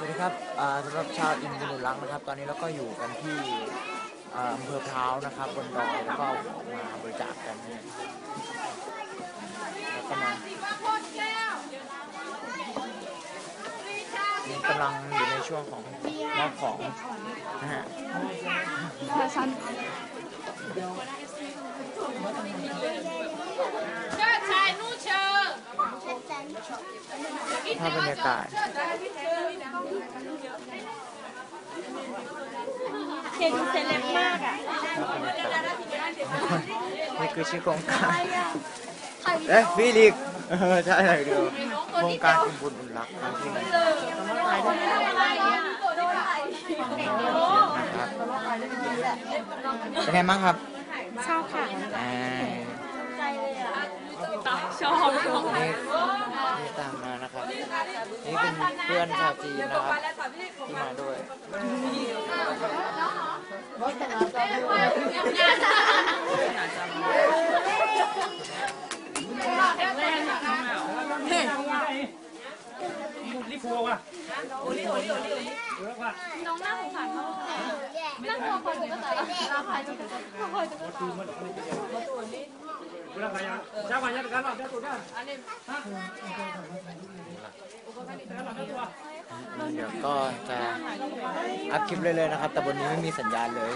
สวัสดีครับสำหรับชาวอินทนุรักษ์นะครับ ตอนนี้เราก็อยู่กันที่อำเภอพร้าวนะครับบนดอยแล้วก็ของมาบริจาคกันแล้วก็มานี่กำลังอยู่ในช่วงของมอบของนะฮะชันภาพบรรยากาศ เห็นเซเลบมากอะภาพบรรยากาศนี่คือชื่อโครงการเอ๊ะพี่ลิกเออใช่เลยดูโครงการอุ่นบุญอุ่นรักครั้งที่หนึ่งนะครับเป็นไงบ้างครับชอบค่ะอ่าชอบนี่นี่ตามมานะครับ นี่เป็นเพื่อนชาวจีนนะครับที่มาด้วย รีบพูดว่ะน้องน่าสงสารมากนั่งรอคอยดูก็แต่ละคอยดูคอยดูกูรักใครยังเจ้ากันยังกันหรอเจ้าตัวกัน เดี๋ยวก็จะอัพคลิปเลยๆนะครับ แต่บนนี้ไม่มีสัญญาณเลย